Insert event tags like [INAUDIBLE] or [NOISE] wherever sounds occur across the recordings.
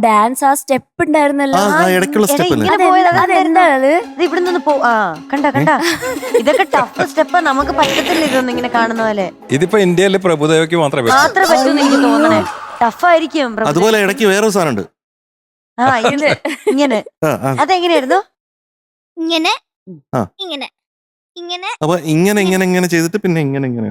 Dance ആ step ഉണ്ടായിരുന്നല്ലോ. ആ, ആ, ഇടയ്ക്കുള്ള എടാ, step അല്ലേ? ഇങ്ങനെ അതെന്താ- പോയത്. അതെന്താ? അതെന്താണ് ഇത് ഇവിടെ നിന്ന് പോ ആ കണ്ട കണ്ട? ഇതൊക്കെ ടഫ് സ്റ്റെപ്പ് നമുക്ക് പറ്റത്തില്ല ഇതൊന്നും ഇങ്ങനെ കാണുന്ന പോലെ. ഇതിപ്പോ ഇന്ത്യയിലെ പ്രഭുദേവയ്ക്ക് മാത്രമേ പറ്റൂ. മാത്രമേ പറ്റൂന്ന് എനിക്ക് തോന്നണേ. ടഫായിരിക്കും പ്രഭു. അതുപോലെ ഇടയ്ക്ക് വേറൊരു സാധനം ഉണ്ട് ആ ഇത് ഇങ്ങനെ. ആ, ആ. അതെങ്ങനെയായിരുന്നു? ഇങ്ങനെ ആ. ഇങ്ങനെ ഇങ്ങനെ. അപ്പൊ ഇങ്ങനെ ഇങ്ങനെ ഇങ്ങനെ ചെയ്തിട്ട് പിന്നെ ഇങ്ങനെ ഇങ്ങനെ.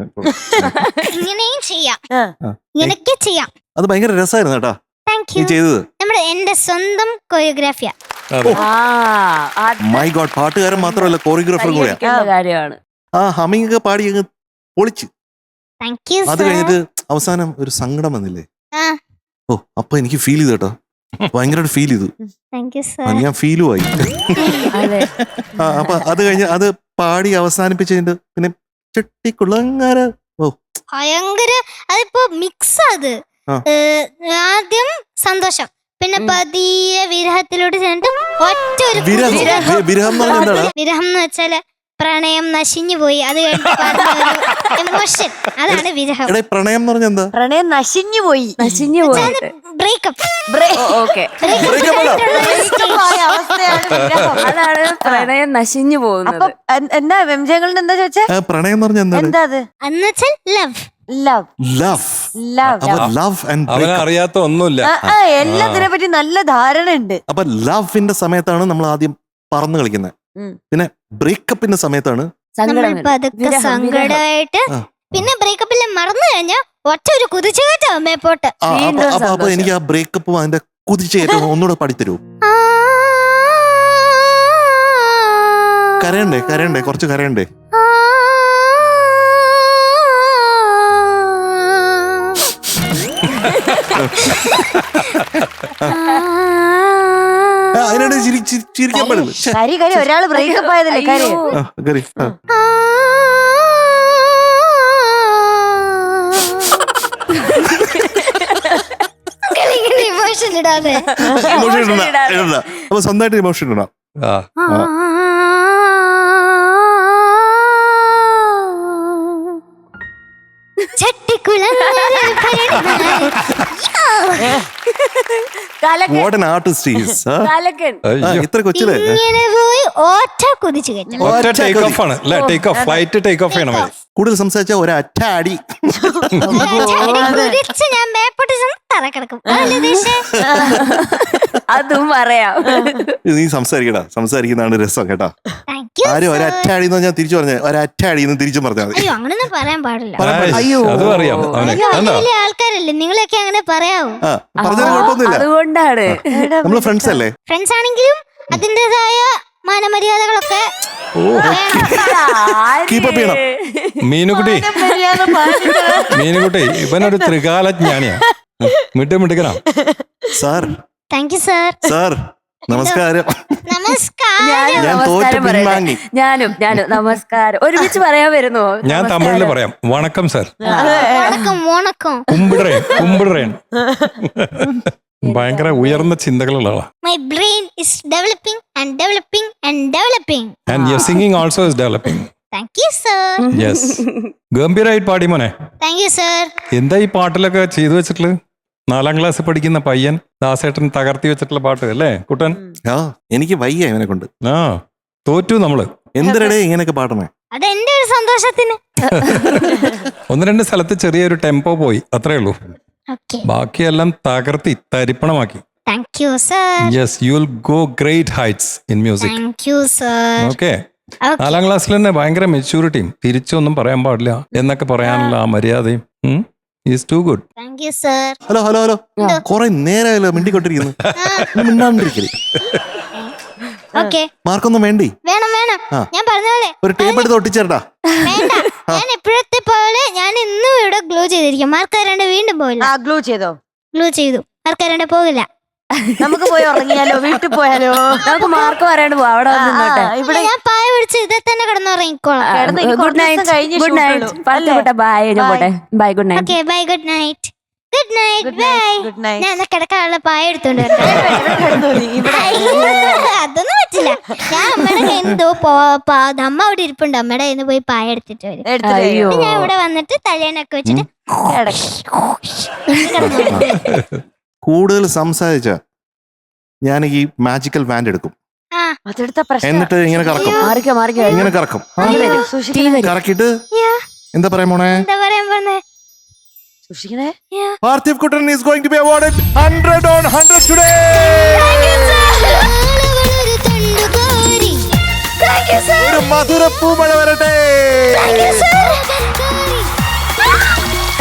ഇങ്ങനെയും ചെയ്യാം. ആ. ആ. ഇങ്ങനെയൊക്കെ ചെയ്യാം. അത് ഭയങ്കര രസമായിരുന്നു കേട്ടാ. താങ്ക് നീ യു ചെയ്തത്. നമ്മുടെ എന്റെ സ്വന്തം കൊറിയോഗ്രാഫിയാ ആ. മൈ ഗോഡ് പാട്ടുകാരൻ മാത്രമല്ല കോറിയോഗ്രാഫറും കൂടെയാ. കാര്യമാണ്. ആ ഹമ്മിങ് ഒക്കെ പാടി അങ്ങ് പൊളിച്ച്. അത് കഴിഞ്ഞിട്ട് അവസാനം ഒരു സങ്കടം വന്നില്ലേ? ആ. ഓ അപ്പൊ എനിക്ക് ഫീൽ ചെയ്തു കേട്ടോ. ഭയങ്കരമായിട്ട് ഫീൽ ചെയ്തു. ഞാൻ ഫീലും ആയി. അതെ. ആ അപ്പൊ അത് കഴിഞ്ഞ് അത് പാടി അവസാനിപ്പിച്ചതിന്റെ പിന്നെ ചെട്ടിക്കുളങ്ങര. ഓ. ഭയങ്കര അതിപ്പോ മിക്സ് അത്. ആദ്യം സന്തോഷം. പിന്നെ പതിയെ വിരഹത്തിലോട്ട് ചെന്നിട്ട് ഒറ്റ ഒരു വിരഹം. വിരഹം. എന്ന് പറഞ്ഞാൽ എന്താണ്? വിരഹം എന്ന് വെച്ചാൽ പ്രണയം നശിഞ്ഞു പോയി. അത് എമോഷൻ അതാണ് വിരഹം. എടേ പ്രണയം എന്ന് പറഞ്ഞാൽ എന്താ? പ്രണയം നശിഞ്ഞു പോയി. നശിഞ്ഞു പോയി. Breakup okay. Breakup. അതാണ് പ്രണയം നശിഞ്ഞു പോകുന്നത്. അപ്പം എൻ- എന്താ വ്യംജയങ്ങളുടെ എന്താ ചോദിച്ചേ? ആ, പ്രണയം എന്ന് പറഞ്ഞാൽ എന്താണ്? എന്താ അത്? എന്നുവെച്ചാൽ ലവ് ലവ് ലവ് ലവ് അപ്പൊ ലവ് ആൻഡ് അവനെ അറിയാത്ത ഒന്നുമില്ല. എല്ലാത്തിനെ പറ്റി നല്ല ധാരണ ഉണ്ട് അപ്പൊ ലവിന്റെ സമയത്താണ് നമ്മൾ ആദ്യം പറന്ന് കളിക്കുന്നത് പിന്നെ ബ്രേക്കപ്പിന്റെ സമയത്താണ്. പതുക്കെ. സങ്കടമായിട്ട് പിന്നെ ബ്രേക്കപ്പിൽ മറന്നു കഴിഞ്ഞാൽ ഒറ്റ ഒരു കുതിച്ചുകയറ്റം മേപ്പോട്ട് ആ, അപ്പൊ. എനിക്ക് ആ ബ്രേക്കപ്പും അതിന്റെ കുതിച്ചുകയറ്റം [LAUGHS] ഒന്നുകൂടെ പഠിത്തരൂ കരയണ്ടേ? കരയണ്ടേ? കുറച്ച് കരയണ്ടേ? ചിരി- ചിരിക്കാൻ പാടില്ല കരി കരി ഒരാൾ ബ്രേക്കപ്പ് ആയതല്ലേ കരി. കരി. ഇമോഷൻ ഇടാതെ. ഇമോഷൻ ഇടണ്ട ഇടണ്ട. അപ്പൊ സ്വന്തമായിട്ട് ഇമോഷൻ ഇടണം. ആ. വാട്ട് ആൻ ആർട്ടിസ്റ്റ് ഈസ് ഇത്ര കൊച്ചിലെ? ഇങ്ങനെ പോയി ഒറ്റ കുതിച്ചു കയറ്റം ഒറ്റ ടേക്ക് ഓഫ് ആണ്. അല്ലെ? Take off flight take off ചെയ്യണം. കൂടുതൽ സംസാരിച്ച ഒരറ്റ അടി. കുതിച്ച് ഞാൻ മേപ്പോട്ട് ചെന്ന് തറ കിടക്കും അതല്ലേ ഉദ്ദേശിച്ചേ? അതും പറയാം. നീ സംസാരിക്കടാ. സംസാരിക്കുന്നതാണ് രസം കേട്ടാ. ആരും sir. ഒരറ്റ എന്ന് ഞാൻ തിരിച്ചു പറഞ്ഞേ. ഒരറ്റ അടി തിരിച്ചു പറഞ്ഞാൽ മതി. അയ്യോ അങ്ങനൊന്നും പറയാൻ പാടില്ല. പറയാൻ അയ്യോ. അതും അറിയാം അവനെ. അയ്യോ വലിയ ആൾക്കാരല്ലേ. നിങ്ങളൊക്കെ അങ്ങനെ പറയാവൂ. ആ പറഞ്ഞാൽ കുഴപ്പമൊന്നുമില്ല. അതുകൊണ്ടാണ്. നമ്മൾ ഫ്രണ്ട്സ് അല്ലേ? ഫ്രണ്ട്സ് ആണെങ്കിലും അതിന്റെതായ മാനമര്യാദകളൊക്കെ Keep up ചെയ്യണം. മീനുകുട്ടി. മീനുകുട്ടി ഇവനൊരു ത്രികാലജ്ഞാനിയാ. മിട്ട് മിടുക്കനാ sir. Thank you sir sir. നമസ്കാരം. നമസ്കാരം. ഞാനും ഞാൻ തോറ്റ് നമസ്കാരം പറയട്ടെ. പിൻവാങ്ങി. ഞാനും ഞാനും നമസ്കാരം. ഒരുമിച്ച് പറയാൻ വരുന്നു? ഞാൻ തമിഴിൽ പറയാം. വണക്കം സർ. വണക്കം വണക്കം. കുമ്പിടുറേൻ [LAUGHS] കുമ്പിടുറേൻ. ഭയങ്കര ഉയർന്ന ചിന്തകളുള്ള ആളാ. My brain is developing and developing and developing and your singing also is developing thank you sir yes ഗംഭീരമായിട്ട് പാടി മോനെ. താങ്ക് യു സർ എന്താ ഈ പാട്ടിലൊക്കെ ചെയ്തു വെച്ചിട്ടുള്ളത്? നാലാം ക്ലാസ്സിൽ പഠിക്കുന്ന പയ്യൻ ദാസേട്ടൻ തകർത്തി വെച്ചിട്ടുള്ള പാട്ട് അല്ലേ? കുട്ടൻ? ആ എനിക്ക് വയ്യ ഇവനെ കൊണ്ട്. ആ തോറ്റു നമ്മൾ. എന്തിനടേ ഇങ്ങനെയൊക്കെ പാടണേ അതെന്റെ ഒരു സന്തോഷത്തിന്. [LAUGHS] ഒന്ന് രണ്ട് സ്ഥലത്ത് ചെറിയൊരു ടെമ്പോ പോയി അത്രേ ഉള്ളൂ. ഓക്കെ. ബാക്കിയെല്ലാം തകർത്തി തരിപ്പണമാക്കി. Thank you sir yes you will go great heights in music thank you sir okay നാലാം ക്ലാസ്സിൽ തന്നെ ഭയങ്കര മെച്യൂരിറ്റിയും തിരിച്ചൊന്നും പറയാൻ പാടില്ല എന്നൊക്കെ പറയാനുള്ള ആ മര്യാദയും is too good thank you sir hello hello hello കൊറേ നേരമായല്ലോ മിണ്ടിക്കൊണ്ടിരിക്കുന്നു. ഒന്ന് മിണ്ടാണ്ടിരിക്കൽ. ഓക്കെ. മാർക്കൊന്നും വേണ്ടി. വേണം വേണം. ആ. ഞാൻ പറഞ്ഞ പോലെ ഒരു ടേപ്പ് എടുത്ത് ഒട്ടിച്ചേരട്ടാ വേണ്ട. ഞാൻ ഇപ്പോഴത്തെ പോലെ ഞാൻ ഇന്നും ഇവിടെ ഗ്ലൂ ചെയ്തിരിക്കും. മാർക്കാരണ്ട് വീണ്ടും പോയില്ല. ആ ഗ്ലൂ ചെയ്തോ? ഗ്ലൂ ചെയ്തു. മാർക്കാരണ്ട് പോകില്ല. നമുക്ക് പോയി ഉറങ്ങിയാലോ? വീട്ടിൽ പോയാലോ? നമുക്ക് മാർക്ക് പറയാണ്ട് പോവാം. അവിടെ ആ, നിന്നോട്ടെ. ഇവിടെ ഞാൻ പായ പിടിച്ച് ഇതേ തന്നെ കിടന്നുറങ്ങിക്കോളാം കിടന്ന് ഇനി ഗുഡ് ദിവസം നൈറ്റ് കഴിഞ്ഞ് ഗുഡ് shoot നൈറ്റ് ഉള്ളൂ. പത്ത് അല്ലേ? പോട്ടെ ബൈ ഞാൻ Bye. പോട്ടെ. Bye good night okay bye good night good night bye ഞാൻ എന്നാ കിടക്കാനുള്ള പായ എടുത്തോണ്ട് വരട്ടെ. [LAUGHS] അയ്യോ, അതൊന്നും പറ്റില്ല. ഞാൻ അമ്മയുടെ എന്തോ അമ്മ അവിടെ ഇരിപ്പുണ്ട്. അമ്മയുടെ കയ്യിൽ നിന്ന് പോയി പായ എടുത്തിട്ട് വരും. അയ്യോ. ഞാൻ ഇവിടെ വന്നിട്ട് തലേനൊക്കെ വെച്ചിട്ട് [LAUGHS] കൂടുതൽ സംസാരിച്ച ഞാൻ ഈ മാജിക്കൽ വാൻഡ് എടുക്കും. ആ. അതെടുത്ത പ്രശ്നം. എന്നിട്ട് ഇങ്ങനെ കറക്കും. മാറിക്കോ മാറിക്കോ. ഇങ്ങനെ കറക്കും. തീ വരും. സൂക്ഷിക്കണേ. കറക്കിയിട്ട് എന്താ പറയാ മോണെ എന്താ പറയാൻ പറഞ്ഞേ സൂക്ഷിക്കണേ. Parthiv Kuttan is going to be awarded 100 on 100 today അവളൊരു തണ്ടുകാരി. Thank you, sir. ഒരു മധുര പൂമഴ വരട്ടെ.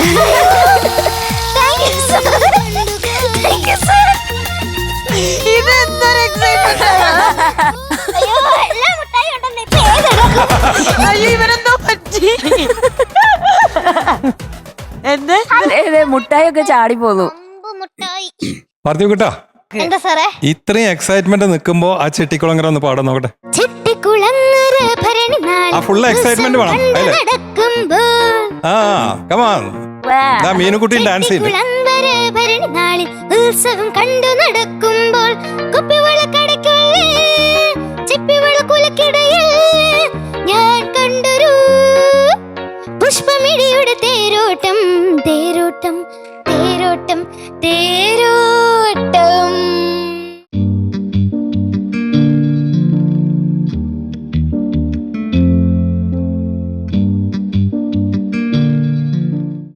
[LAUGHS] ഇതെന്തൊരു ആണ്. അയ്യോ, എല്ലാ മുട്ടായി ഉണ്ടെന്ന് ഇപ്പൊ ഏതെടുക്കും? അയ്യോ ഇവരെന്തോ പറ്റി? എന്ത്? ചാടി പോന്നു. അമ്പ് മുട്ടായി. കിട്ടാ? എന്താ സാറേ? ഇത്രയും എക്സൈറ്റ്മെന്റ് നിൽക്കുമ്പോ ആ ചെട്ടിക്കുളങ്ങര ഒന്ന് പാടാൻ നോക്കട്ടെ. ചെട്ടിക്കുളങ്ങര ഭരണി ആ full excitement വേണം, അല്ലേ? നടക്കുമ്പോൾ ആ കമാ മീനുകുട്ടി ഡാൻസ് ചെയ്തു ചെട്ടിക്കുളങ്ങര ഭരണി നാളിൽ ഉത്സവം കണ്ടു നടക്കുമ്പോൾ കുപ്പിവളക്കടയ്ക്കുള്ളിൽ ചിപ്പിവളക്കുലക്കിടയിൽ ഞാൻ കണ്ടൊരു പുഷ്പമിടിയുടെ തേരോട്ടം തേരോട്ടം തേരോട്ടം തേരോട്ടം